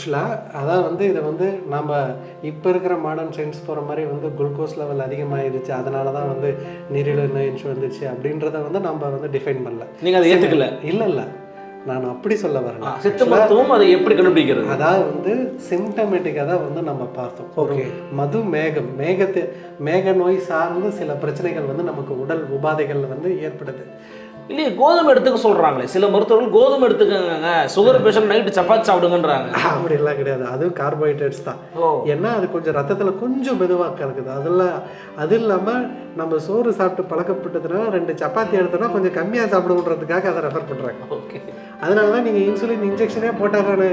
ஆக்சுவலாக அதான் வந்து இதை வந்து நம்ம இப்போ இருக்கிற மாடர்ன் சயின்ஸ் போகிற மாதிரி வந்து குளுக்கோஸ் லெவல் அதிகமாகிருச்சு அதனால தான் வந்து நீரிழிவு நோய் வந்துச்சு அப்படின்றத வந்து நம்ம வந்து டிஃபைன் பண்ணல. நீங்க அதை ஏத்துக்கல? இல்லை இல்லை. நான் அப்படி சொல்ல வரல. சித்த மருத்துவம் அதை எப்படி கண்டுபிடிக்கிறது? அதாவது வந்து சிம்டமேட்டிக்காக தான் வந்து நம்ம பார்த்தோம். ஒரு மது மேகம் மேகத்து மேக நோய் சார்ந்து சில பிரச்சனைகள் வந்து நமக்கு உடல் உபாதைகள் வந்து ஏற்படுது. இல்லையே கோதுமை எடுத்துக்க சொல்றாங்களே. சில மருத்துவர்கள் கோதுமை எடுத்துக்கங்க. சுகர் பேஷண்ட் நைட்டு சப்பாத்தி சாப்பிடுங்கன்றாங்க. அப்படிலாம் கிடையாது. அதுவும் கார்போஹைட்ரேட்ஸ் தான். ஏன்னா அது கொஞ்சம் ரத்தத்தில் கொஞ்சம் மெதுவாக்க இருக்குது அதில் அது இல்லாமல் நம்ம சோறு சாப்பிட்டு பழக்கப்பட்டதுனால ரெண்டு சப்பாத்தி எடுத்தோம்னா கொஞ்சம் கம்மியாக சாப்பிடுன்றதுக்காக அதை ரெஃபர் பண்ணுறாங்க ஓகே. அதனால தான் நீங்கள் இன்சுலின் இன்ஜெக்ஷனே போட்டாங்கன்னு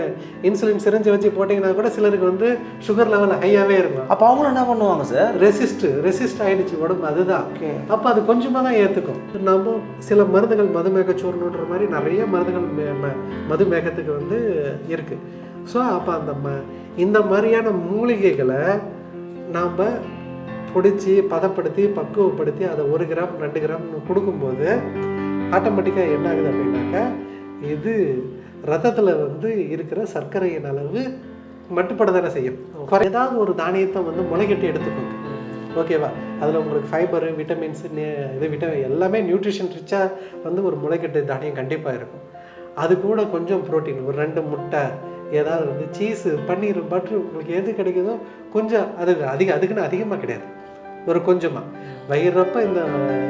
இன்சுலின் சிரிஞ்சு வச்சு போட்டிங்கன்னா கூட சிலருக்கு வந்து சுகர் லெவல் ஹையாகவே இருக்கும். அப்போ அவங்களும் என்ன பண்ணுவாங்க சார் ரெசிஸ்ட் ரெசிஸ்ட் ஆயிடுச்சு உடம்பு. அதுதான். அப்போ அது கொஞ்சமாக தான் ஏற்றுக்கும் நம்ம சில மருந்துகள் மதுமேக சூர்ணுன்ற மாதிரி நிறைய மருந்துகள் மதுமேகத்துக்கு வந்து இருக்குது ஸோ அப்போ அந்த ம இந்த மாதிரியான மூலிகைகளை நாம் பிடிச்சி பதப்படுத்தி பக்குவப்படுத்தி அதை ஒரு கிராம் ரெண்டு கிராம் கொடுக்கும்போது ஆட்டோமேட்டிக்காக என்ன ஆகுது அப்படின்னாக்கா இது ரத்தத்தில் வந்து இருக்கிற சர்க்கரையின் அளவு மட்டுப்பட தானே செய்யும் ஏதாவது ஒரு தானியத்தை வந்து முளைக்கட்டி எடுத்துக்கோங்க. ஓகேவா? அதில் உங்களுக்கு ஃபைபரு விட்டமின்ஸ் இது விட்டமின் எல்லாமே நியூட்ரிஷன் ரிச்சாக வந்து ஒரு முளைக்கட்டு தானியம் கண்டிப்பாக இருக்கும். அது கூட கொஞ்சம் புரோட்டீன் ஒரு ரெண்டு முட்டை ஏதாவது வந்து சீஸு பன்னீர் பட்ரு உங்களுக்கு எது கிடைக்குதோ கொஞ்சம் அது அதிக அதுக்குன்னு அதிகமாக கிடையாது. ஒரு கொஞ்சமாக வயிறப்ப இந்த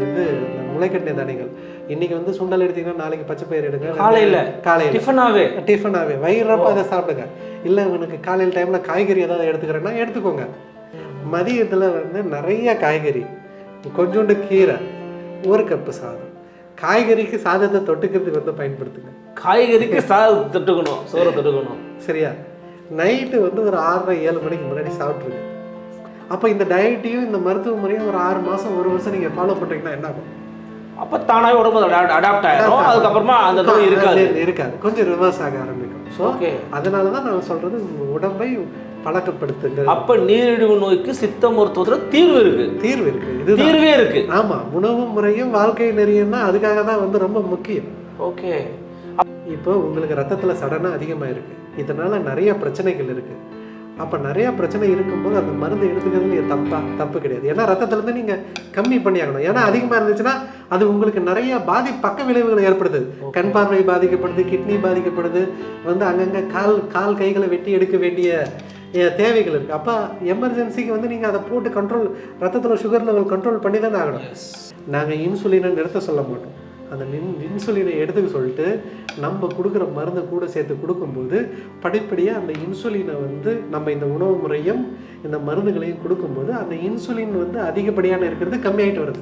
இது இந்த முளைக்கட்டின தானியங்கள். இன்னைக்கு வந்து சுண்டல் எடுத்தீங்கன்னா நாளைக்கு பச்சை பயிர் எடுங்க காலையில. காலையில். டிஃபனாவே. டிஃபனாகவே வயிறப்ப அதை சாப்பிடுங்க. இல்லை இவனுக்கு காலையில் டைமில் காய்கறி ஏதாவது எடுத்துக்கிறேன்னா எடுத்துக்கோங்க. மதியத்தில் வந்து நிறைய காய்கறி. கொஞ்சோண்டு கீரை ஒரு கப்பு சாதம். காய்கறிக்கு சாதத்தை தொட்டுக்கிறதுக்கு வந்து பயன்படுத்துங்க. காய்கறிக்கு சாதம் தொட்டுக்கணும் சோறை தொட்டுக்கணும். சரியா? நைட்டு வந்து ஒரு ஆறரை ஏழு மணிக்கு முன்னாடி சாப்பிட்ருங்க அப்போ இந்த டயட்டையும் இந்த மருத்துவ முறையும் ஒரு ஆறு மாதம் ஒரு வருஷம் நீங்கள் ஃபாலோ பண்ணுறீங்கன்னா என்ன ஆகும்? அப்ப தானாவே உடம்பு அடாப்ட் ஆயிடும் அதுக்கப்புறமா அந்த நோய் இருக்காது. இருக்காது. கொஞ்சம் ரிவர்ஸ் ஆக ஆரம்பிக்கும். ஸோ ஓகே அதனால தான் நான் சொல்கிறது உடம்பை பழக்கப்படுத்துங்க அப்ப நீரிழிவு நோய்க்கு சித்த மருத்துவத்துல தீர்வு இருக்கு. தீர்வு இருக்கு. இதுதான். தீர்வே இருக்கு. ஆமா. உணவு முறையும் வாழ்க்கை நெறியும் தான் அதுக்காக தான் வந்து ரொம்ப முக்கியம். ஓகே இப்போ உங்களுக்கு ரத்தத்துல சடனா அதிகமா இருக்கு இதனால நிறைய பிரச்சனைகள் இருக்கு. அப்ப நிறைய பிரச்சனை இருக்கும்போது அந்த மருந்து எடுத்துக்கிறது தப்பா தப்பு கிடையாது. ஏன்னா ரத்தத்துல இருந்து நீங்க கம்மி பண்ணி ஆகணும் ஏன்னா அதிகமா இருந்துச்சுன்னா அது உங்களுக்கு நிறைய பாதி பக்க விளைவுகளை ஏற்படுத்துது. கண் பார்வை பாதிக்கப்படுது கிட்னி பாதிக்கப்படுது வந்து அங்கங்க கால் கால் கைகளை வெட்டி எடுக்க வேண்டிய தேவைகள் இருக்கு. அப்ப எமர்ஜென்சிக்கு வந்து நீங்க அதை போட்டு கண்ட்ரோல் ரத்தத்துல சுகர் லெவல் கண்ட்ரோல் பண்ணி தானே ஆகணும் நாங்கள் இன்சுலினை நிறுத்த சொல்ல மாட்டோம். அந்த மின் இன்சுலினை எடுத்துக்க சொல்லிட்டு நம்ம கொடுக்குற மருந்தை கூட சேர்த்து கொடுக்கும்போது படிப்படியாக அந்த இன்சுலினை வந்து நம்ம இந்த உணவு முறையும் இந்த மருந்துகளையும் கொடுக்கும்போது அந்த இன்சுலின் வந்து அதிகப்படியான இருக்கிறது கம்மியாயிட்டு வருது.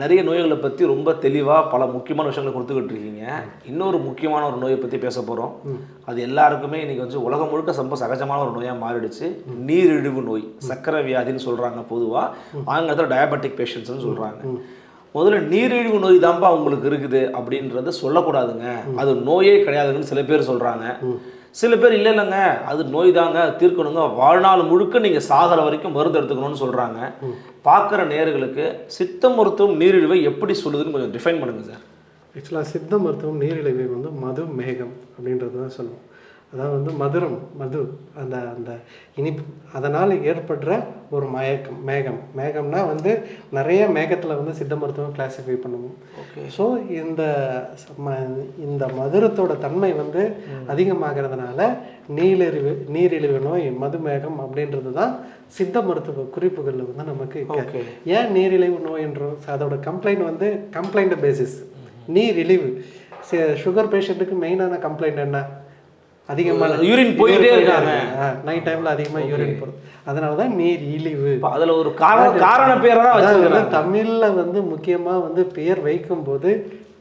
நிறைய நோய்களை பற்றி ரொம்ப தெளிவாக பல முக்கியமான விஷயங்களை கொடுத்துக்கிட்டு இருக்கீங்க. இன்னொரு முக்கியமான ஒரு நோயை பற்றி பேச போகிறோம் அது எல்லாருக்குமே இன்னைக்கு வந்து உலகம் முழுக்க ரொம்ப சகஜமான ஒரு நோயாக மாறிடுச்சு. நீரிழிவு நோய் சக்கரை வியாதின்னு சொல்கிறாங்க பொதுவாக ஆங்கிலத்தில் டயபெட்டிக் பேஷண்ட்ஸ்னு சொல்கிறாங்க முதல்ல நீரிழிவு நோய் தான்ப்பா உங்களுக்கு இருக்குது அப்படின்றத சொல்லக்கூடாதுங்க. அது நோயே கிடையாதுன்னு சில பேர் சொல்கிறாங்க சில பேர் இல்லை இல்லைங்க அது நோய் தாங்க தீர்க்கணுங்க. வாழ்நாள் முழுக்க நீங்கள் சாகிற வரைக்கும் மருந்து எடுத்துக்கணும்னு சொல்கிறாங்க பார்க்குற நேர்களுக்கு சித்த மருத்துவம் நீரிழிவை எப்படி சொல்லுதுன்னு கொஞ்சம் டிஃபைன் பண்ணுங்க சார் ஆக்சுவலாக சித்த மருத்துவம் நீரிழிவை வந்து மது மேகம் அப்படின்றது தான் சொல்லுவோம். அதாவது வந்து மதுரம் மது அந்த அந்த இனிப்பு அதனால் ஏற்படுற ஒரு மயக்கம் மேகம். மேகம்னா வந்து நிறைய மேகத்தில் வந்து சித்த மருத்துவம் கிளாஸிஃபை பண்ணுவோம். ஸோ இந்த ம- இந்த மதுரத்தோட தன்மை வந்து அதிகமாகிறதுனால நீரிழிவு நீரிழிவு நோய் மதுமேகம் அப்படின்றது தான் சித்த மருத்துவ குறிப்புகளில் வந்து நமக்கு. ஏன் நீரிழிவு நோய்ன்றோம் அதோட கம்ப்ளைண்ட் வந்து கம்ப்ளைண்ட் பேசிஸ் நீரிழிவு. சுகர் பேஷண்ட்டுக்கு மெயினான கம்ப்ளைண்ட் என்ன? அதிகமான Urine போயிட்டே இருக்காங்க. நைட் டைமில் அதிகமாக யூரின் போகிறது அதனால தான் நீர் இழிவு. அதுல ஒரு காரண காரண பேரை தான் தமிழ்ல வந்து முக்கியமா வந்து பெயர் வைக்கும்போது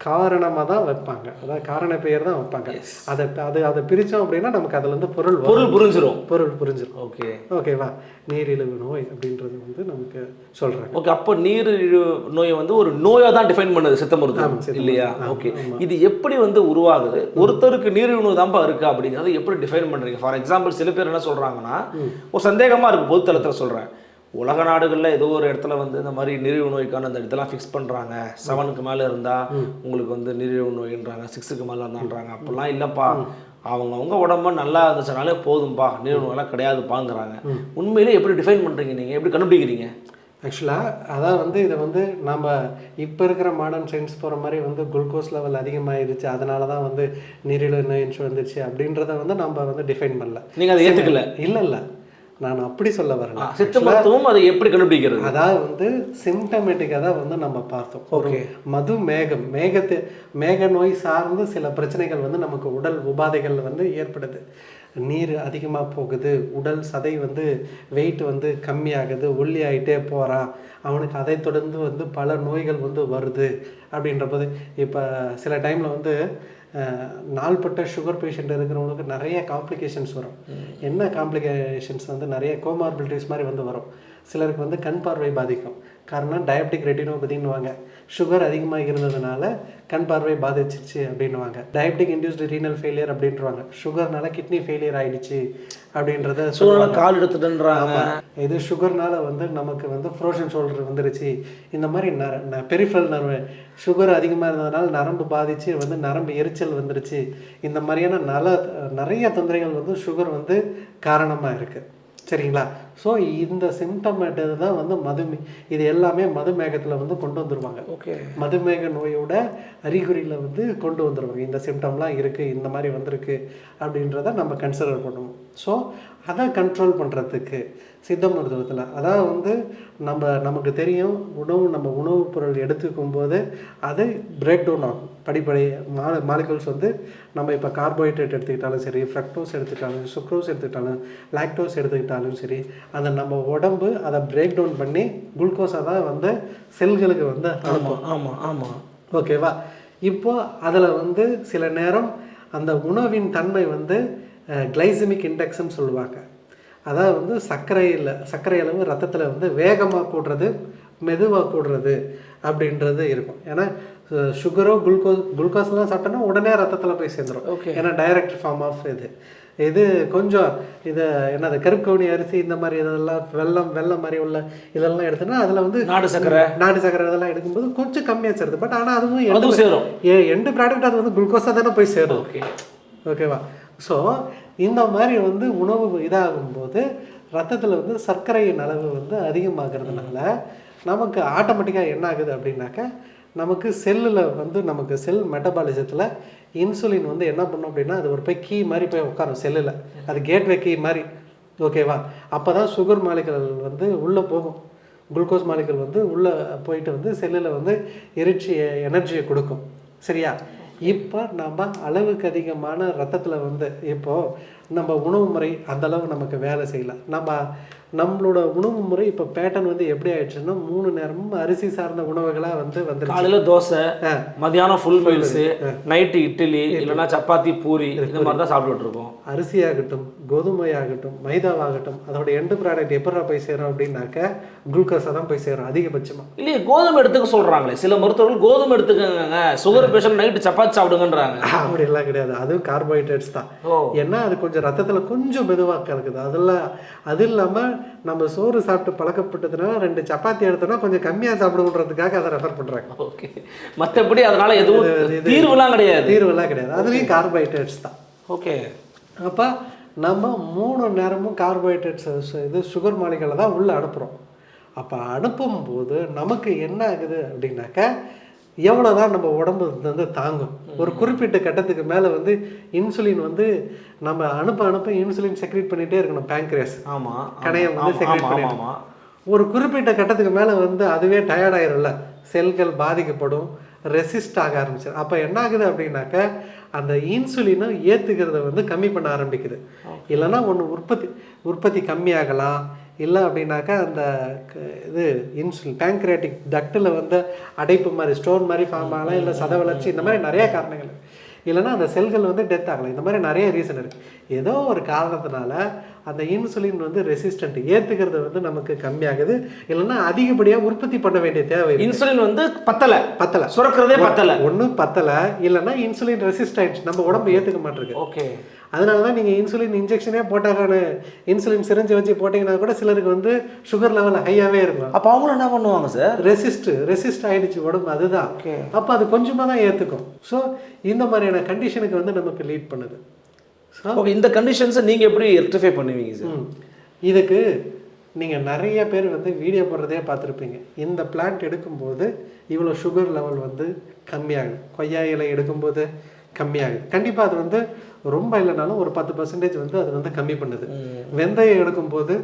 காரணமாக தான் வைப்பாங்க. அதாவது காரண பெயர் தான் வைப்பாங்க. அதை அது அதை பிரித்தோம் அப்படின்னா நமக்கு அதுல இருந்து பொருள். பொருள் புரிஞ்சிரும். பொருள் புரிஞ்சிடும் ஓகே. ஓகேவா நீரிழிவு நோய் அப்படின்றது வந்து நமக்கு சொல்றாங்க. ஓகே அப்போ நீரிழிவு நோயை வந்து ஒரு நோயா தான் டிஃபைன் பண்ணுது சித்த மருத்துவம் இல்லையா. ஓகே. இது எப்படி வந்து உருவாகுது? ஒருத்தருக்கு நீரிழிவு நோய் தான்ப்பா இருக்கு அப்படிங்கிறத எப்படி டிஃபைன் பண்றீங்க? ஃபார் எக்ஸாம்பிள் சில பேர் என்ன சொல்றாங்கன்னா ஒரு சந்தேகமா இருக்கு பொது தளத்தில் சொல்றேன். உலக நாடுகளில் ஏதோ ஒரு இடத்துல வந்து இந்த மாதிரி நீரிழிவு நோய்க்கான அந்த இதெல்லாம் ஃபிக்ஸ் பண்ணுறாங்க செவனுக்கு மேலே இருந்தால் உங்களுக்கு வந்து நீரிழிவு நோயின்றாங்க சிக்ஸுக்கு மேலே இருந்தான்றாங்க. அப்படிலாம் இல்லைப்பா. அவங்கவுங்க உடம்ப நல்லா இருந்துச்சுனாலே போதும்பா. நீரிழிவு நோயெல்லாம் கிடையாதுப்பாங்கிறாங்க. உண்மையிலே எப்படி டிஃபைன் பண்ணுறீங்க நீங்கள் எப்படி கண்டுபிடிக்கிறீங்க? ஆக்சுவலாக அதான் வந்து இதை வந்து நம்ம இப்போ இருக்கிற மாடர்ன் சயின்ஸ் போகிற மாதிரி வந்து குளுக்கோஸ் லெவல் அதிகமாகிருச்சு அதனால தான் வந்து நீரிழிவு நோய் வந்துச்சு. அப்படின்றத வந்து நம்ம வந்து டிஃபைன் பண்ணல. நீங்கள் அதை ஏற்றுக்கல இல்லை இல்லை நான் அப்படி சொல்ல வரேன். சித்த மருத்துவம் அதை எப்படி கண்டுபிடிக்கிறது? அதாவது வந்து சிம்டமேட்டிக்காக தான் வந்து நம்ம பார்த்தோம். ஒரு மது மேகம் மேகத்து மேக நோய் சார்ந்து சில பிரச்சனைகள் வந்து நமக்கு உடல் உபாதைகள் வந்து ஏற்படுது. நீர் அதிகமாக போகுது உடல் சதை வந்து வெயிட் வந்து கம்மியாகுது ஒல்லி ஆகிட்டே போகிறான் அவனுக்கு அதை தொடர்ந்து வந்து பல நோய்கள் வந்து வருது அப்படின்ற போது இப்போ சில டைமில் வந்து நாள்பட்ட சுகர் பேஷண்ட் இருக்கிறவங்களுக்கு நிறைய காம்ப்ளிகேஷன்ஸ் வரும். என்ன காம்ப்ளிகேஷன்ஸ் வந்து நிறைய கோமார்பிலிட்டிஸ் மாதிரி வந்து வரும். சிலருக்கு வந்து கண் பார்வை பாதிக்கும். காரணம் டயபெட்டிக் ரெட்டினோபதின்னுவாங்க சுகர் அதிகமாக இருந்ததுனால கண் பார்வை பாதிச்சிருச்சு அப்படின்னுவாங்க. டயபெட்டிக் இன்டியூஸ்டு ரீனல் ஃபெயிலியர் அப்படின்றவாங்க சுகர்னால கிட்னி ஃபெயிலியர் ஆயிடுச்சு அப்படின்றத சூழ்நிலை கால் எடுத்துட்டுன்றாங்க. இது சுகர்னால வந்து நமக்கு வந்து ஃப்ரோஷன் ஷோல்டர் வந்துருச்சு. இந்த மாதிரி நர பெரிஃபரல் நரம்பு சுகர் அதிகமாக இருந்ததுனால நரம்பு பாதிச்சு வந்து நரம்பு எரிச்சல் வந்துருச்சு. இந்த மாதிரியான நல நிறைய தொந்தரவுகள் வந்து சுகர் வந்து காரணமாக இருக்குது சரிங்களா? ஸோ இந்த சிம்டமேட்டு தான் வந்து மதுமே இது எல்லாமே மதுமேகத்தில் வந்து கொண்டு வந்துருவாங்க. ஓகே மதுமேக நோயோட அறிகுறியில் வந்து கொண்டு வந்துருவாங்க. இந்த சிம்டம்லாம் இருக்குது இந்த மாதிரி வந்திருக்கு அப்படின்றத நம்ம கன்சிடர் பண்ணுவோம். ஸோ அதை கண்ட்ரோல் பண்ணுறதுக்கு சித்த மருத்துவத்தில் அதாவது வந்து நம்ம நமக்கு தெரியும் உணவு நம்ம உணவுப் பொருள் எடுத்துக்கும் போது அது பிரேக் டவுன் ஆகும். படிப்படி மால மாலிகூல்ஸ் வந்து நம்ம இப்போ கார்போஹைட்ரேட் எடுத்துக்கிட்டாலும் சரி ஃப்ரக்டோஸ் எடுத்துக்கிட்டாலும் சுக்ரோஸ் எடுத்துக்கிட்டாலும் லாக்டோஸ் எடுத்துக்கிட்டாலும் சரி அதை நம்ம உடம்பு அதை பிரேக் டவுன் பண்ணி குளுக்கோஸை தான் வந்து செல்களுக்கு வந்து அனுப்பும். ஆமாம் ஆமாம் ஓகேவா இப்போ அதில் வந்து சில நேரம் அந்த உணவின் தன்மை வந்து கிளைசமிக் இண்டெக்ஸ்னு சொல்லுவாங்க. அதாவது வந்து சர்க்கரையில் சர்க்கரை அளவு ரத்தத்தில் வந்து வேகமாக கூடுறது மெதுவாக கூடுறது அப்படின்றது இருக்கும். ஏன்னா சுகரோ குளுக்கோஸ் குளுக்கோஸ்லாம் சாப்பிட்டோன்னா உடனே ரத்தத்தில் போய் சேர்ந்துரும். Okay. ஏன்னா டைரக்ட் ஃபார்ம் ஆஃப் இது. இது கொஞ்சம் இது என்னது கருப்புக்கவுனி அரிசி இந்த மாதிரி இதெல்லாம் வெள்ளம் வெள்ளம் மாதிரி உள்ள இதெல்லாம் எடுத்தோன்னா அதில் வந்து நாடு சக்கரை நாட்டு சக்கரை இதெல்லாம் எடுக்கும்போது கொஞ்சம் கம்மியாக சேருது. பட் ஆனால் அதுவும் அதுவும் சேரும். ஏ எண்டு ப்ராடக்ட் அது வந்து குளுக்கோஸாக தானே போய் சேரும். ஓகே ஓகேவா ஸோ இந்த மாதிரி வந்து உணவு இதாகும்போது ரத்தத்தில் வந்து சர்க்கரையின் அளவு வந்து அதிகமாகிறதுனால நமக்கு ஆட்டோமேட்டிக்காக என்ன ஆகுது அப்படின்னாக்கா நமக்கு செல்லில் வந்து நமக்கு செல் மெட்டபாலிசத்தில் இன்சுலின் வந்து என்ன பண்ணும் அப்படின்னா அது ஒரு போய் கீ மாதிரி போய் உட்காரும் செல்லில் அது கேட்வே கீ மாதிரி. ஓகேவா அப்போ தான் சுகர் மாலிகள் வந்து உள்ளே போகும். குளுக்கோஸ் மாலிகள் வந்து உள்ளே போயிட்டு வந்து செல்லில் வந்து எரிச்சி எனர்ஜியை கொடுக்கும். சரியா? இப்போ நம்ம அளவுக்கு அதிகமான ரத்தத்தில் வந்து இப்போது நம்ம உணவு முறை அந்த அளவு நமக்கு வேலை செய்யல. நம்ம நம்மளோட உணவு முறை இப்போ பேட்டர்ன் வந்து எப்படி ஆயிடுச்சுன்னா மூணு நேரமும் அரிசி சார்ந்த உணவுகளாக வந்து வந்துருச்சு. காலையில தோசை. மதியானம் ஃபுல் மீல்ஸ் நைட்டு இட்லி இல்லைன்னா சப்பாத்தி பூரி இந்த மாதிரி தான் சாப்பிட்டுட்டு இருக்கோம். அரிசியாகட்டும் கோதுமையாகட்டும் மைதாவாகட்டும் அதோட எண்டு ப்ராடக்ட் எப்படா போய் சேரும் அப்படின்னாக்க குளுக்கோஸாக தான் போய் சேரும் அதிகபட்சமாக இல்லையே கோதுமை எடுத்துக்க சொல்றாங்களே. சில மருத்துவர்கள் கோதுமை எடுத்துக்கங்க. சுகர் பேஷண்ட் நைட்டு சப்பாத்தி சாப்பிடுங்கன்றாங்க. அப்படிலாம் கிடையாது. அதுவும் கார்போஹைட்ரேட்ஸ் தான். ஏன்னா அது கொஞ்சம் ரத்தத்தில் கொஞ்சம் மெதுவாக கலக்குது. அதெல்லாம் அது இல்லாமல் நம்ம சோறு சாப்பிட்டு பழக்கப்பட்டதுனால ரெண்டு சப்பாத்தி எடுத்தோம்னா கொஞ்சம் கம்மியாக சாப்பிடுன்றதுக்காக அதை ரெஃபர் பண்ணுறாங்க ஓகே. மற்றபடி அதனால எதுவும் தீர்வுலாம் கிடையாது. தீர்வெல்லாம் கிடையாது. அதுலேயும் கார்போஹைட்ரேட்ஸ் தான். ஓகே. அப்போ நம்ம மூணு நேரமும் கார்போஹைட்ரேட்ஸ் இது சுகர் மாலிகளை தான் உள்ளே அனுப்புகிறோம் அப்போ அனுப்பும்போது நமக்கு என்ன ஆகுது அப்படின்னாக்கா எவ்வளோ தான் நம்ம உடம்பு வந்து தாங்கும். ஒரு குறிப்பிட்ட கட்டத்துக்கு மேலே வந்து இன்சுலின் வந்து நம்ம அனுப்ப அனுப்ப இன்சுலின் செக்ரேட் பண்ணிகிட்டே இருக்கணும் பேங்க்ரியாஸ் ஆமா கணையம் வந்து செக்ரேட் ஆமா ஒரு குறிப்பிட்ட கட்டத்துக்கு மேலே வந்து அதுவே டயர்ட் ஆயிரும்ல. செல்கள் பாதிக்கப்படும் ரெசிஸ்ட் ஆக ஆரம்பிச்சிடும் அப்போ என்ன ஆகுது அப்படின்னாக்க அந்த இன்சுலினை ஏற்றுக்கிறத வந்து கம்மி பண்ண ஆரம்பிக்குது. இல்லைன்னா ஒன்று உற்பத்தி உற்பத்தி கம்மியாகலாம். இல்லை அப்படின்னாக்கா அந்த க- இது இன்சுலின் பேங்க்ரேட்டிக் டக்டில் வந்து அடைப்பு மாதிரி ஸ்டோன் மாதிரி ஃபார்ம் ஆகலாம் இல்லை சத வளர்ச்சி இந்த மாதிரி நிறைய காரணங்கள் இருக்கு. இல்லைன்னா அந்த செல்கள் வந்து டெத் ஆகலாம் இந்த மாதிரி நிறைய ரீசன் இருக்குது ஏதோ ஒரு காரணத்தினால அந்த இன்சுலின் வந்து ரெசிஸ்டன்ட் ஏற்றுக்கிறது வந்து நமக்கு கம்மியாகுது. இல்லைன்னா அதிகப்படியாக உற்பத்தி பண்ண வேண்டிய தேவை. இன்சுலின் வந்து பத்தல. பத்தலை. சுரக்கிறதே பத்தல. ஒன்று பத்தலை. இல்லைன்னா இன்சுலின் ரெசிஸ்ட் ஆயிடுச்சு. நம்ம உடம்பு ஏற்றுக்க மாட்டிருக்கு. ஓகே அதனால தான் நீங்கள் இன்சுலின் இன்ஜெக்ஷனே போட்டாக்கான இன்சுலின் சிரிஞ்சு வச்சு போட்டிங்கன்னா கூட சிலருக்கு வந்து சுகர் லெவல் ஹையாகவே இருக்கும். அப்ப அவங்களும் என்ன பண்ணுவாங்க சார் ரெசிஸ்ட் ரெசிஸ்ட் ஆயிடுச்சு உடம்பு அதுதான். Okay. அப்போ அது கொஞ்சமாக தான் ஏற்றுக்கும் ஸோ இந்த மாதிரியான கண்டிஷனுக்கு வந்து நமக்கு லீட் பண்ணுது. ஓகே இந்த கண்டிஷன்ஸை நீங்க எப்படி ரெக்டிஃபை பண்ணுவீங்க சார். இதுக்கு நீங்கள் நிறைய பேர் வந்து வீடியோ போடுறதே பார்த்துருப்பீங்க. இந்த பிளான்ட் எடுக்கும்போது இவ்வளோ சுகர் லெவல் வந்து கம்மியாகுது. கொய்யா இலை எடுக்கும்போது கம்மியாகுது. கண்டிப்பாக அது வந்து ரொம்ப இல்லைனாலும் ஒரு பத்து பர்சன்டேஜ் வந்து அது வந்து கம்மி பண்ணுது. வெந்தயம் எடுக்கும்போது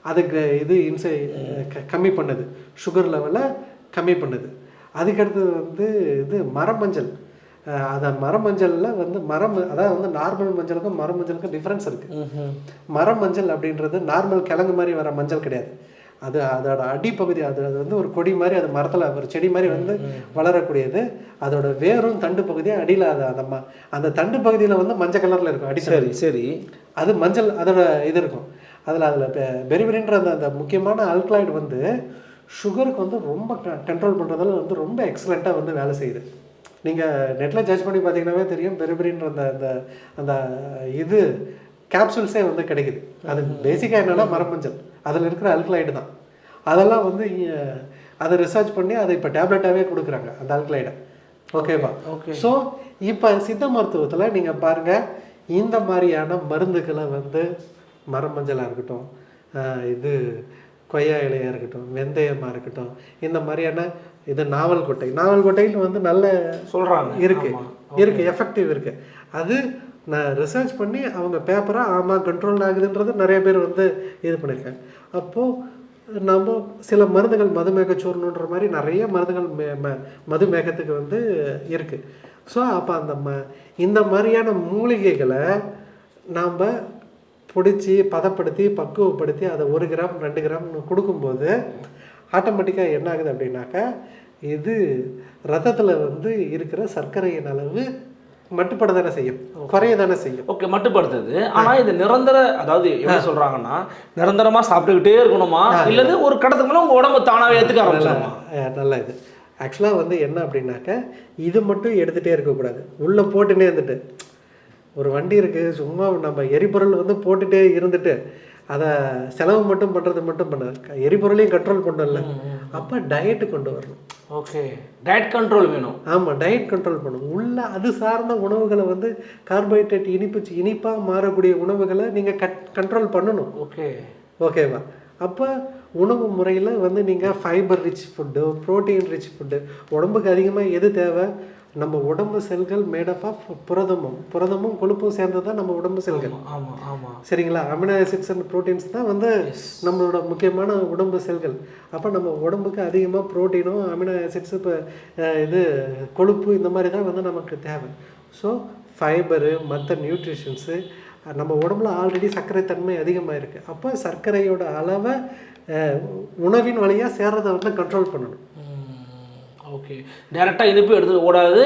அதுக்கு இது இன்சை க- கம்மி பண்ணுது. சுகர் லெவலை கம்மி பண்ணுது. அதுக்கடுத்தது வந்து இது மரமஞ்சள். அந்த மரமஞ்சளில் வந்து மரம் அதாவது வந்து நார்மல் மஞ்சளுக்கும் மரமஞ்சளுக்கும் டிஃப்ரென்ஸ் இருக்குது மரம் மஞ்சள் அப்படின்றது நார்மல் கிழங்கு மாதிரி வர மஞ்சள் கிடையாது. அது அதோட அடிப்பகுதி அது அது வந்து ஒரு கொடி மாதிரி அது மரத்தில் ஒரு செடி மாதிரி வந்து வளரக்கூடியது. அதோட வேரும் தண்டு பகுதியும் அடியில் அது அந்த ம அந்த தண்டு பகுதியில் வந்து மஞ்சள் கலரில் இருக்கும் அடி சரி சரி. அது மஞ்சள் அதோட இது இருக்கும். அதில் அதில் பெரிபெரின்ற அந்த அந்த முக்கியமான ஆல்கலாய்டு வந்து சுகருக்கு வந்து ரொம்ப கண்ட்ரோல் பண்ணுறதுல வந்து ரொம்ப எக்ஸலண்ட்டாக வந்து வேலை செய்யுது. நீங்கள் நெட்டில் ஜட்ஜ் பண்ணி பார்த்தீங்கன்னாவே தெரியும் பெரிபெரின்ற அந்த அந்த அந்த இது கேப்சூல்ஸே வந்து கிடைக்குது. அது பேசிக்காக என்னென்னா மரமஞ்சள். அதில் இருக்கிற அல்கலாய்டு தான். அதெல்லாம் வந்து அதை ரிசர்ச் பண்ணி அதை இப்போ டேப்லெட்டாகவே கொடுக்குறாங்க அந்த அல்கலாய்டை ஓகேவா Okay. ஸோ இப்போ சித்த மருத்துவத்தில் நீங்கள் பாருங்கள் இந்த மாதிரியான மருந்துகளை வந்து மரமஞ்சளாக இருக்கட்டும் இது கொய்யா இலையாக இருக்கட்டும் வெந்தயமாக இருக்கட்டும் இந்த மாதிரியான இது நாவல் கொட்டை. நாவல் கொட்டையில் வந்து நல்ல சொல்றாங்க. இருக்கு. ஆமா. இருக்கு எஃபெக்டிவ் இருக்கு. அது நான் ரிசர்ச் பண்ணி அவங்க பேப்பராக ஆமாம் கண்ட்ரோல் ஆகுதுன்றது நிறைய பேர் வந்து இது பண்ணியிருக்காங்க அப்போது நம்ம சில மருந்துகள் மதுமேக சூர்ணுன்ற மாதிரி நிறைய மருந்துகள் மே- ம- மதுமேகத்துக்கு வந்து இருக்குது ஸோ அப்போ அந்த ம இந்த மாதிரியான மூலிகைகளை நாம் பிடிச்சி பதப்படுத்தி பக்குவப்படுத்தி அதை ஒரு கிராம் ரெண்டு கிராம் கொடுக்கும்போது ஆட்டோமேட்டிக்காக என்ன ஆகுது அப்படின்னாக்கா இது ரத்தத்தில் வந்து இருக்கிற சர்க்கரையின் அளவு மட்டுப்பட தானே செய்யும். குறைய தானே செய்யும். ஓகே மட்டுப்படுத்துது. ஆனா இது நிரந்தர அதாவது எப்படி சொல்றாங்கன்னா நிரந்தரமா சாப்பிட்டுக்கிட்டே இருக்கணுமா? இல்லது ஒரு கடத்துக்கு மேல உங்க உடம்பு தானாவே ஏத்துக்க ஆரம்பிச்சிருமா? அஹ் நல்ல இது. ஆக்சுவலாக வந்து என்ன அப்படின்னாக்க இது மட்டும் எடுத்துகிட்டே இருக்கக்கூடாது. உள்ளே போட்டுனே இருந்துட்டு. ஒரு வண்டி இருக்குது சும்மா நம்ம எரிபொருள் வந்து போட்டுட்டே இருந்துட்டு அதை செலவு மட்டும் பண்ணுறது மட்டும் பண்ணாது. க- எரிபொருளையும் கண்ட்ரோல் பண்ணல அப்போ டயட்டு கொண்டு வரணும். ஓகே. டயட் கண்ட்ரோல் வேணும். ஆமாம் டயட் கண்ட்ரோல் பண்ணணும். உள்ள அது சார்ந்த உணவுகளை வந்து கார்போஹைட்ரேட் இனிப்பு இனிப்பாக மாறக்கூடிய உணவுகளை நீங்கள் கட் கண்ட்ரோல் பண்ணணும். ஓகே. ஓகேவா அப்போ உணவு முறையில் வந்து நீங்கள் fibre rich food protein rich food உடம்புக்கு அதிகமாக எது தேவை? நம்ம உடம்பு செல்கள் மேடப் ஆஃப் புரதமும் புரதமும் கொழுப்பும் சேர்ந்தது தான் நம்ம உடம்பு செல்கள். ஆமா ஆமா சரிங்களா? அமினோ ஆசிட்ஸ் அண்ட் ப்ரோட்டீன்ஸ் தான் வந்து நம்மளோட முக்கியமான உடம்பு செல்கள். அப்போ நம்ம உடம்புக்கு அதிகமாக ப்ரோட்டீனும் அமினோ ஆசிட்ஸ் இப்போ இது கொழுப்பு இந்த மாதிரி தான் வந்து நமக்கு தேவை. ஸோ ஃபைபரு மற்ற நியூட்ரிஷன்ஸு நம்ம உடம்புல ஆல்ரெடி சர்க்கரை தன்மை அதிகமாக இருக்குது அப்போ சர்க்கரையோட அளவை உணவின் வழியாக சேர்றதை வந்து கண்ட்ரோல் பண்ணணும். ஓகே டைரக்டா இனிப்பு எடுத்து கூடாது.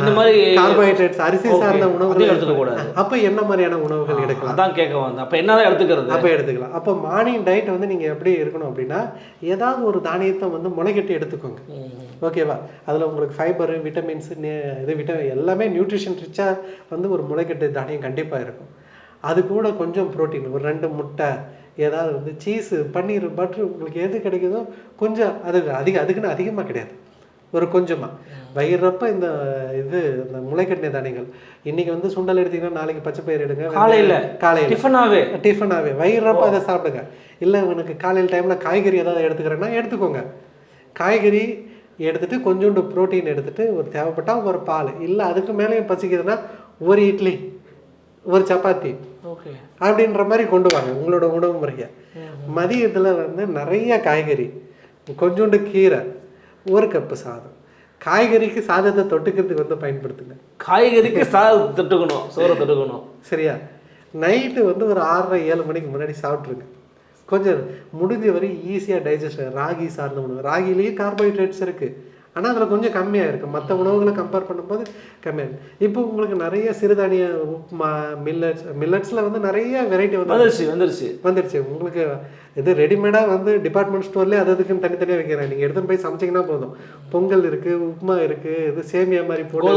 இந்த மாதிரி கார்போஹைட்ரேட்ஸ் அரிசி. சார்ந்த உணவுகள் எடுத்துக்க கூடாது. அப்போ என்ன மாதிரியான உணவுகள் எடுக்கலாம்? அதான் கேட்க வந்தேன். அப்ப என்னதான் எடுத்துக்கிறது? அப்போ எடுத்துக்கலாம். அப்போ மார்னிங் டயட் வந்து நீங்கள் எப்படி இருக்கணும் அப்படின்னா ஏதாவது ஒரு தானியத்தை வந்து முளைக்கட்டி எடுத்துக்கோங்க. ஓகேவா அதில் உங்களுக்கு ஃபைபரு விட்டமின்ஸு இது விட்ட எல்லாமே நியூட்ரிஷன் ரிச்சாக வந்து ஒரு முளைக்கட்டு தானியம் கண்டிப்பாக இருக்கும். அது கூட கொஞ்சம் புரோட்டீன் ஒரு ரெண்டு முட்டை ஏதாவது வந்து சீஸு பன்னீர் பட்ரு உங்களுக்கு எது கிடைக்குதோ கொஞ்சம் அது அதிக அதுக்குன்னு அதிகமாக கிடையாது. ஒரு கொஞ்சமாக வயிறப்ப இந்த இது இந்த முளைக்கட்டின தானியங்கள் இன்னைக்கு வந்து சுண்டல் எடுத்தீங்கன்னா நாளைக்கு பச்சை பயிர் எடுங்க. காலையில? காலையில். டிஃபனாவே. டிஃபனாகவே வயிறப்ப அதை சாப்பிடுங்க. இல்லை உனக்கு காலையில் டைமில் காய்கறி ஏதாவது எடுத்துக்கிறேன்னா எடுத்துக்கோங்க. காய்கறி எடுத்துட்டு கொஞ்சோண்டு புரோட்டீன் எடுத்துட்டு ஒரு தேவைப்பட்டால் ஒரு பால். இல்லை அதுக்கு மேலேயும் பசிக்குதுன்னா ஒரு இட்லி ஒரு சப்பாத்தி ஓகே. அப்படின்ற மாதிரி கொண்டு வாங்க. உங்களோட உணவு முறையை. மதியத்தில் வந்து நிறைய காய்கறி. கொஞ்சோண்டு கீரை ஒரு கப்பு சாதம். காய்கறிக்கு சாதத்தை தொட்டுக்கிறதுக்கு வந்து பயன்படுத்துங்க. காய்கறிக்கு சாதம் தொட்டுக்கணும் சோறை தொட்டுக்கணும். சரியா? நைட்டு வந்து ஒரு ஆறரை ஏழு மணிக்கு முன்னாடி சாப்பிட்ருங்க கொஞ்சம் முடிஞ்ச வரை ஈஸியாக டைஜஸ்ட் ராகி சார்ந்த உணவு. ராகிலேயும் கார்போஹைட்ரேட்ஸ் இருக்குது ஆனால் அதில் கொஞ்சம் கம்மியாக இருக்குது மற்ற உணவுகளை கம்பேர் பண்ணும்போது கம்மியாக இருக்குது இப்போ உங்களுக்கு நிறைய சிறுதானிய உப்புமா மில்லட்ஸ் மில்லட்ஸில் வந்து நிறைய வெரைட்டி வந்து வந்துருச்சு வந்துருச்சு. வந்துடுச்சு உங்களுக்கு இது ரெடிமேடாக வந்து டிபார்ட்மெண்ட் ஸ்டோர்லேயே அது அதுக்குன்னு தனித்தனியாக வைக்கிறேன் நீங்கள் எடுத்துன்னு போய் சமைச்சிங்கன்னா போதும். பொங்கல் இருக்குது உப்புமா இருக்குது இது சேமியா மாதிரி போட்டு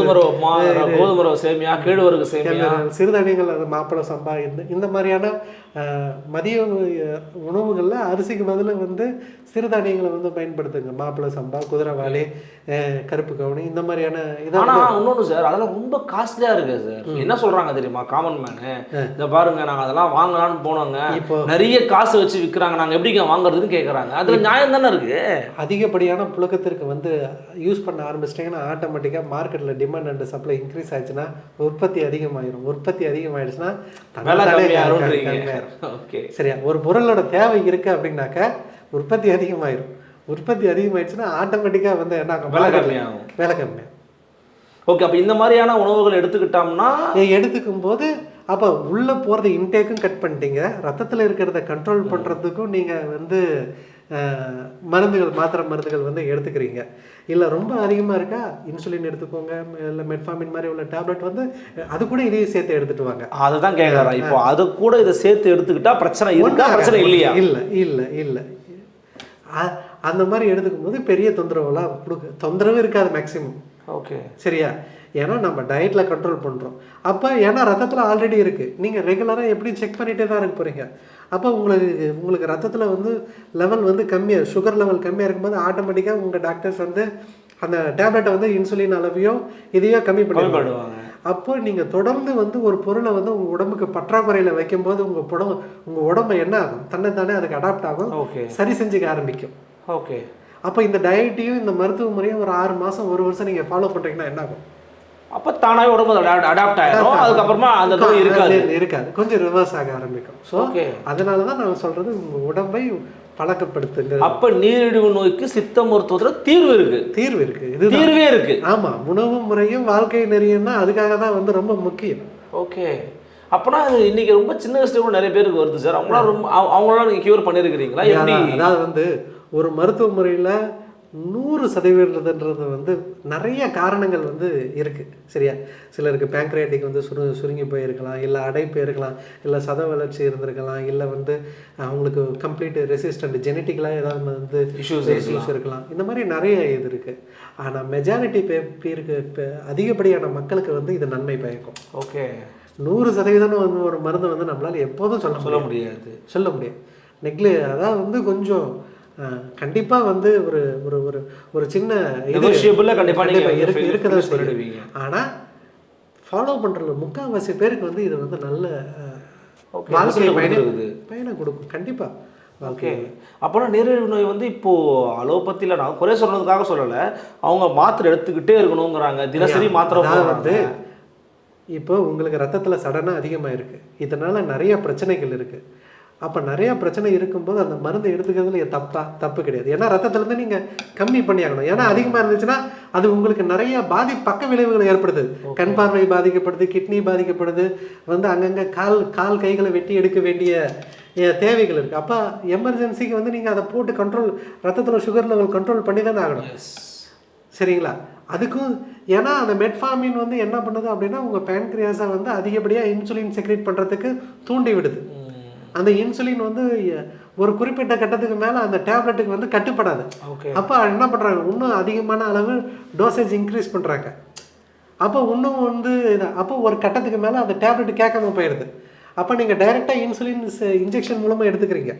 சேமியா கேழ்வரகு சேமியா. சிறுதானியங்கள் அது மாப்பிளை சம்பா இந்த இந்த மாதிரியான மதிய உணவு- உணவுகள்ல அரிசிக்கு பதிலா வந்து சிறுதானியங்களை வந்து பயன்படுத்துங்க. மாப்பிளை சம்பா குதிரைவாளி கருப்பு கவுனி இந்த மாதிரியான இதான் இன்னொன்னு சார் அதெல்லாம் ரொம்ப காஸ்ட்லியா இருக்கு சார் என்ன சொல்றாங்க தெரியுமா காமன் மேனு இந்த பாருங்க நாங்க அதெல்லாம் வாங்கலாம்னு போனோங்க. இப்போ நிறைய காசு வச்சு விக்கிறாங்க நாங்க எப்படிங்க வாங்குறதுன்னு கேக்குறாங்க. அதுல நியாயம் தானே இருக்கு? அதிகப்படியான புழக்கத்திற்கு வந்து யூஸ் பண்ண ஆரம்பிச்சிட்டிங்கன்னா ஆட்டோமேட்டிக்காக மார்க்கெட்டில் டிமாண்ட் அண்ட் சப்ளை இன்க்ரீஸ் ஆச்சுன்னா உற்பத்தி அதிகமாயிரும். உற்பத்தி அதிகமாயிடுச்சுன்னா. ஓகே. சரியா? ஒரு பொருளோட தேவை இருக்கு அப்படின்னாக்க உற்பத்தி அதிகமாயிரும். உற்பத்தி அதிகமாயிடுச்சுன்னா ஆட்டோமேட்டிக்காக வந்து என்ன ஆகும்? விலை கம்மியாகும். விலை கம்மியாகும். ஓகே அப்ப இந்த மாதிரியான உணவுகள் எடுத்துக்கிட்டோம்னா எடுத்துக்கும் போது அப்போ உள்ளே போகிறது இன்டேக்கும் கட் பண்ணிட்டீங்க. ரத்தத்தில் இருக்கிறத கண்ட்ரோல் பண்ணுறதுக்கும் நீங்கள் வந்து மருந்துகள் மாத்திரை மருந்துகள் வந்து எடுத்துக்கிறீங்க. இல்லை ரொம்ப அதிகமாக இருக்கா? இன்சுலின் எடுத்துக்கோங்க இல்லை மெட்ஃபாமின் மாதிரி உள்ள டேப்லெட் வந்து அது கூட இதையும் சேர்த்து எடுத்துட்டு வாங்க. அதுதான் கேக்குறேன் இப்போ அது கூட இதை சேர்த்து எடுத்துக்கிட்டா பிரச்சனை இருக்கா? பிரச்சனை. இல்லையா? இல்ல இல்ல இல்ல. அந்த மாதிரி எடுத்துக்கும் போது பெரிய தொந்தரவுலாம் கொடுக்க தொந்தரவு இருக்காது மேக்ஸிமம் ஓகே. சரியா? ஏன்னா நம்ம டயட்டில் கண்ட்ரோல் பண்ணுறோம் அப்போ ஏன்னா ரத்தத்தில் ஆல்ரெடி இருக்குது நீங்கள் ரெகுலராக எப்படி செக் பண்ணிகிட்டே தான் இருக்க போகிறீங்க அப்போ உங்களுக்கு உங்களுக்கு ரத்தத்தில் வந்து லெவல் வந்து கம்மியாக சுகர் லெவல் கம்மியாக இருக்கும்போது ஆட்டோமேட்டிக்காக உங்கள் டாக்டர்ஸ் வந்து அந்த டேப்லெட்டை வந்து இன்சுலின் அளவையோ இதையோ கம்மி கம்மி பண்ணி பண்ணுவாங்க. அப்போ நீங்கள் தொடர்ந்து வந்து ஒரு பொருளை வந்து உங்கள் உடம்புக்கு பற்றாக்குறையில் வைக்கும்போது உங்கள் உடம்பு உங்கள் உடம்பு என்ன ஆகும்? தன்னைத்தானே அதுக்கு அடாப்ட் ஆகும். சரி செஞ்சுக்க ஆரம்பிக்கும். ஓகே. அப்போ இந்த டயட்டையும் இந்த மருத்துவ முறையும் ஒரு ஆறு மாதம் ஒரு வருஷம் நீங்கள் ஃபாலோ பண்ணுறீங்கன்னா என்ன ஆகும்? அப்ப தானாவே உடம்பு அடாப்ட் ஆயிரும். அதுக்கப்புறமா அந்த நோய் இருக்காது. இருக்காது. கொஞ்சம் ரிவர்ஸ் ஆக ஆரம்பிக்கும். ஸோ அதனால தான் நான் சொல்கிறது உடம்பை பழக்கப்படுத்துங்க அப்ப நீரிழிவு நோய்க்கு சித்த மருத்துவத்துல தீர்வு இருக்கு. தீர்வு இருக்குது இது தீர்வே இருக்கு. ஆமாம் உணவு முறையும் வாழ்க்கை நெறியும் தான் அதுக்காக தான் வந்து ரொம்ப முக்கியம். ஓகே அப்பனா அது இன்னைக்கு ரொம்ப சின்ன வயசுல கூட நிறைய பேருக்கு வருது சார். அவங்களாம் ரொம்ப அவ- அவங்களாம் நீங்க கியூர் அதான், அதாவது வந்து ஒரு மருத்துவ முறையில் நூறு சதவீதன்றது வந்து நிறைய காரணங்கள் வந்து இருக்குது சரியா? சிலருக்கு பேங்க்ரியாட்டிக் வந்து சுரு சுருங்கி போயிருக்கலாம் இல்லை அடைப்பு இருக்கலாம் இல்லை சத வளர்ச்சி இருந்திருக்கலாம் இல்லை வந்து அவங்களுக்கு கம்ப்ளீட் ரெசிஸ்டன்ட் ஜெனட்டிக்கலாக ஏதாவது வந்து Issues இஷ்யூஸ் இருக்கலாம். இந்த மாதிரி நிறைய இது இருக்குது ஆனால் மெஜாரிட்டி பேருக்கு அதிகப்படியான மக்களுக்கு வந்து இது நன்மை பயக்கும். ஓகே. நூறு சதவீதம் வந்து ஒரு மருந்து வந்து நம்மளால் எப்போதும் சொல்ல சொல்ல முடியாது. முடியாது. சொல்ல முடியாது. நெக்லி அதாவது வந்து கொஞ்சம் கண்டிப்பாக வந்து ஒரு ஒரு ஒரு ஒரு சின்ன நெகோஷியபிளா கண்டிப்பா நீங்க கண்டிப்பா இருக்கு இருக்கு இருக்கதான் செய்யும். பண்ணிடுவீங்க. ஆனால் ஃபாலோ பண்ணுறதுல முக்கால்வாசி பேருக்கு வந்து இது வந்து நல்ல வாழ்க்கை result பயனை கொடுக்கும். கண்டிப்பாக ஓகே அப்போனா நீரிழிவு நோய் வந்து இப்போ அலோபத்தியில் நான் குறை சொல்றதுக்காக சொல்லலை. அவங்க மாத்திரை எடுத்துக்கிட்டே இருக்கணுங்கிறாங்க. தினசரி மாத்திரை. வந்து இப்போ உங்களுக்கு ரத்தத்தில் சடனாக அதிகமாக இருக்கு இதனால நிறைய பிரச்சனைகள் இருக்கு. அப்போ நிறைய பிரச்சனை இருக்கும்போது அந்த மருந்து எடுத்துக்கிறதுல தப்பா தப்பு கிடையாது. ஏன்னா ரத்தத்துலேருந்து நீங்கள் கம்மி பண்ணியாகணும். ஏன்னா அதிகமாக இருந்துச்சுன்னா அது உங்களுக்கு நிறைய பாதி பக்க விளைவுகளை ஏற்படுது கண் பார்வை பாதிக்கப்படுது கிட்னி பாதிக்கப்படுது வந்து அங்கங்கே கால் கால் கைகளை வெட்டி எடுக்க வேண்டிய தேவைகள் இருக்குது அப்போ எமர்ஜென்சிக்கு வந்து நீங்கள் அதை போட்டு கண்ட்ரோல் ரத்தத்தில் சுகர் லெவல் கண்ட்ரோல் பண்ணி தானே ஆகணும். சரிங்களா? அதுக்கும் ஏன்னா அந்த மெட்ஃபார்மின் வந்து என்ன பண்ணுது அப்படின்னா உங்கள் பேன்க்ரியாஸை வந்து அதிகப்படியாக இன்சுலின் செக்ரேட் பண்ணுறதுக்கு தூண்டி விடுது அந்த இன்சுலின் வந்து ஒரு குறிப்பிட்ட கட்டத்துக்கு மேலே அந்த டேப்லெட்டுக்கு வந்து கட்டுப்படாது. ஓகே அப்போ என்ன பண்ணுறாங்க இன்னும் அதிகமான அளவு டோசேஜ் இன்க்ரீஸ் பண்ணுறாங்க அப்போ இன்னும் வந்து அப்போ ஒரு கட்டத்துக்கு மேலே அந்த டேப்லெட் கேட்காம போயிடுது. அப்போ நீங்கள் டைரெக்டாக இன்சுலின் இன்ஜெக்ஷன் மூலமாக எடுத்துக்கிறீங்க.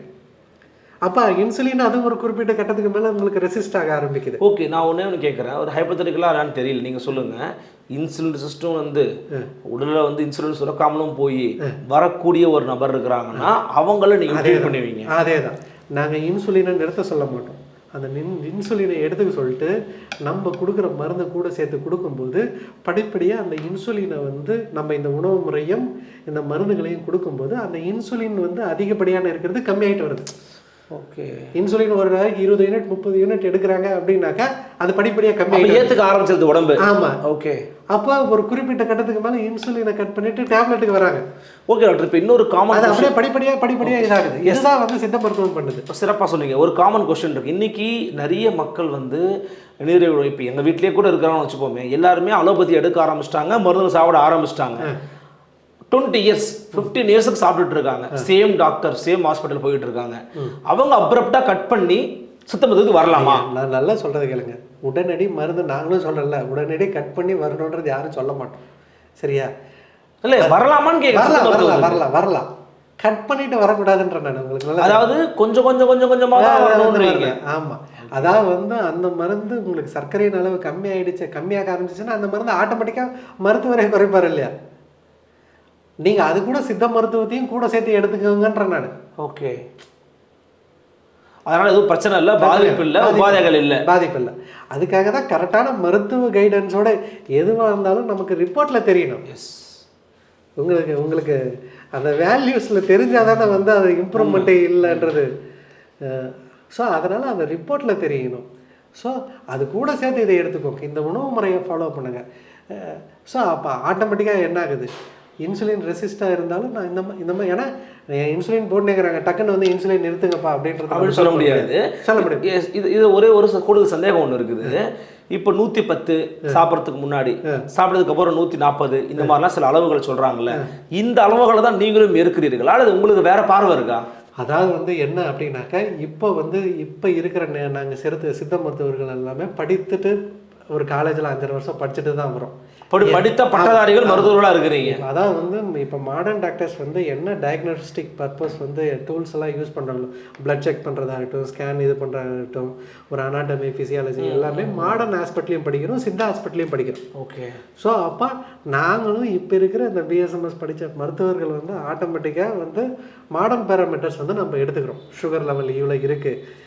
அப்போ இன்சுலின் அது ஒரு குறிப்பிட்ட கட்டத்துக்கு மேலே உங்களுக்கு ரெசிஸ்ட் ஆக ஆரம்பிக்குது. ஓகே நான் ஒன்றே ஒன்று கேட்குறேன் ஒரு ஹைப்பத்தட்டிக்கலாக என்னன்னு தெரியல. நீங்கள் சொல்லுங்கள் இன்சுலின் சிஸ்டம் வந்து உடலில் வந்து இன்சுலின் சுரக்காமலும் போய் வரக்கூடிய ஒரு நபர் இருக்கிறாங்கன்னா அவங்கள நீங்கள் ட்ரீட் பண்ணுவீங்க. அதே தான் நாங்கள் இன்சுலினை நிறுத்த சொல்ல மாட்டோம். அந்த நின் இன்சுலினை எடுத்துக்க சொல்லிட்டு நம்ம கொடுக்குற மருந்து கூட சேர்த்து கொடுக்கும்போது படிப்படியாக அந்த இன்சுலினை வந்து நம்ம இந்த உணவு முறையும் இந்த மருந்துகளையும் கொடுக்கும்போது அந்த இன்சுலின் வந்து அதிகப்படியான இருக்கிறது கம்மியாயிட்டு வருது. ஓகே இன்சுலின் ஒரு நாளைக்கு இருபது யூனிட் முப்பது யூனிட் எடுக்கிறாங்க அப்படின்னாக்கா அது படிப்படியாக கம்மி ஏத்துக்க ஆரம்பிச்சது உடம்பு. ஆமா. ஓகே அப்போ ஒரு குறிப்பிட்ட கட்டத்துக்கு மேலே இன்சுலினை கட் பண்ணிட்டு டேப்லெட்டுக்கு வராங்க. ஓகே டாக்டர் இப்போ இன்னொரு அது காமன் அப்படியே படிப்படியாக படிப்படியாக இதாகுது. இதுதான் வந்து சித்த மருத்துவம் பண்ணுது. இப்போ சிறப்பாக சொன்னீங்க. ஒரு காமன் கொஸ்டின் இருக்கு. இன்னைக்கு நிறைய மக்கள் வந்து நீரிழிவு இப்போ எங்கள் வீட்லேயே கூட இருக்கிறாங்கன்னு வச்சுப்போமே எல்லாருமே அலோபதி எடுக்க ஆரம்பிச்சிட்டாங்க மருந்து சாப்பிட ஆரம்பிச்சிட்டாங்க. டுவெண்ட்டி இயர்ஸ் ஃபிஃப்டீன் இயர்ஸுக்கு சாப்பிட்டுட்டு இருக்காங்க. சேம் டாக்டர் சேம் ஹாஸ்பிட்டல் போயிட்டு இருக்காங்க. அவங்க அப்ரப்டாக கட் பண்ணி சித்த மருந்துக்கு வரலாமா? நான் நல்லா சொல்றது கேளுங்க. உடனடி மருந்து நாங்களும் சொல்லல. உடனடி கட் பண்ணி வரணுன்றது யாரும் சொல்ல மாட்டோம். சரியா? இல்லை வரலாமான்னு வரலாம் வரலாம் கேட்குறேன் வரலாம் வரலாம். கட் பண்ணிட்டு வரக்கூடாதுன்ற நான் உங்களுக்கு நல்லா அதாவது கொஞ்சம் கொஞ்சம் கொஞ்சம் கொஞ்சமாக ஆமா. அதாவது வந்து அந்த மருந்து உங்களுக்கு சர்க்கரையின் அளவு கம்மி ஆயிடுச்சு கம்மியாக ஆரம்பிச்சிச்சுன்னா அந்த மருந்து ஆட்டோமேட்டிக்கா மருத்துவரை குறைப்பார் இல்லையா? நீங்க அது கூட சித்த மருத்துவத்தையும் கூட சேர்த்து எடுத்துக்கோங்கன்ற நான். ஓகே. அதனால எதுவும் பிரச்சனை இல்லை பாதிப்பு இல்லை உபாதைகள் இல்லை. பாதிப்பு இல்லை. அதுக்காக தான் கரெக்டான மருத்துவ கைடன்ஸோட எதுவாக இருந்தாலும் நமக்கு ரிப்போர்ட்ல தெரியணும். எஸ் உங்களுக்கு உங்களுக்கு அந்த வேல்யூஸில் தெரிஞ்சால் தானே வந்து அது இம்ப்ரூவ்மெண்ட்டே இல்லைன்றது. ஸோ அதனால் அந்த ரிப்போர்ட்டில் தெரியணும். ஸோ அது கூட சேர்த்து இதை எடுத்துக்கோங்க. இந்த உணவு முறையை ஃபாலோ பண்ணுங்கள் ஸோ அப்போ ஆட்டோமேட்டிக்காக என்ன ஆகுது இன்சுலின் ரெசிஸ்டாக இருந்தாலும் நான் இந்த மா- இந்த மாதிரி ஏன்னா இன்சுலின் போட்டுனேங்கிறாங்க டக்குன்னு வந்து இன்சுலின் நிறுத்துங்கப்பா அப்படின்றது சொல்ல முடியாது. சொல்ல முடியாது. இது இது ஒரே ஒரு கூடுதல் சந்தேகம் ஒன்று இருக்குது. இப்போ நூற்றி பத்து சாப்பிட்றதுக்கு முன்னாடி சாப்பிட்டதுக்கு அப்புறம் நூற்றி நாற்பது இந்த மாதிரிலாம் சில அளவுகள் சொல்கிறாங்கல்ல இந்த அளவுகளை தான் நீங்களும் இருக்கிறீர்களா அல்லது உங்களுக்கு வேற பார்வை இருக்கா? அதாவது வந்து என்ன அப்படின்னாக்கா இப்போ வந்து இப்போ இருக்கிற நாங்கள் சிறுத்த சித்த மருத்துவர்கள் எல்லாமே படித்துட்டு ஒரு காலேஜில் அஞ்சரை வருஷம் படிச்சுட்டு தான் வரோம் படி படித்த பட்டதாரிகள் மருத்துவர்களாக இருக்கிறீங்க. அதான் வந்து இப்போ மாடர்ன் டாக்டர்ஸ் வந்து என்ன டயக்னோஸ்டிக் பர்பஸ் வந்து டூல்ஸ் எல்லாம் யூஸ் பண்ணுறாங்க பிளட் செக் பண்ணுறதாகட்டும் ஸ்கேன் இது பண்ணுறதாகட்டும் ஒரு அனாட்டமி ஃபிசியாலஜி எல்லாமே மாடர்ன் ஹாஸ்பிட்டலையும் படிக்கிறோம் சித்த ஹாஸ்பிட்டலையும் படிக்கிறோம். ஓகே. ஸோ அப்போ நாங்களும் இப்போ இருக்கிற இந்த பிஎஸ்எம்எஸ் படித்த மருத்துவர்கள் வந்து ஆட்டோமேட்டிக்காக வந்து மாடர்ன் பேராமீட்டர்ஸ் வந்து நம்ம எடுத்துக்கிறோம். சுகர் லெவல் இவ்வளோ இருக்குது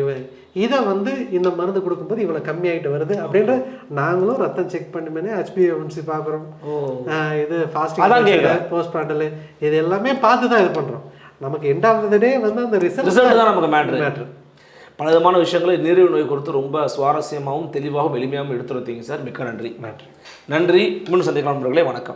இவ இதை வந்து இந்த மருந்து கொடுக்கும்போது இவ்வளோ கம்மியாயிட்டு வருது அப்படின்ற நாங்களும் ரத்தம் செக் பண்ணுமே ஹெச்பிஎம்சி பார்க்குறோம் இது ஃபாஸ்டிங். போஸ்ட் பாண்டலு இது எல்லாமே பார்த்து தான் இது பண்ணுறோம் நமக்கு எண்ட் ஆஃப் த டே வந்து அந்த ரிசல்ட் ரிசல்ட் தான் நமக்கு மேட்ரு மேட்ரு பல விதமான விஷயங்களை நீரிழிவு நோய் குறித்து ரொம்ப சுவாரஸ்யமாகவும் தெளிவாகவும் எளிமையாகவும் எடுத்துரைத்தீங்க சார். மிக்க நன்றி. மேட்ரு நன்றி. இன்னும் சந்திக்கலாம் நண்பர்களே. வணக்கம்.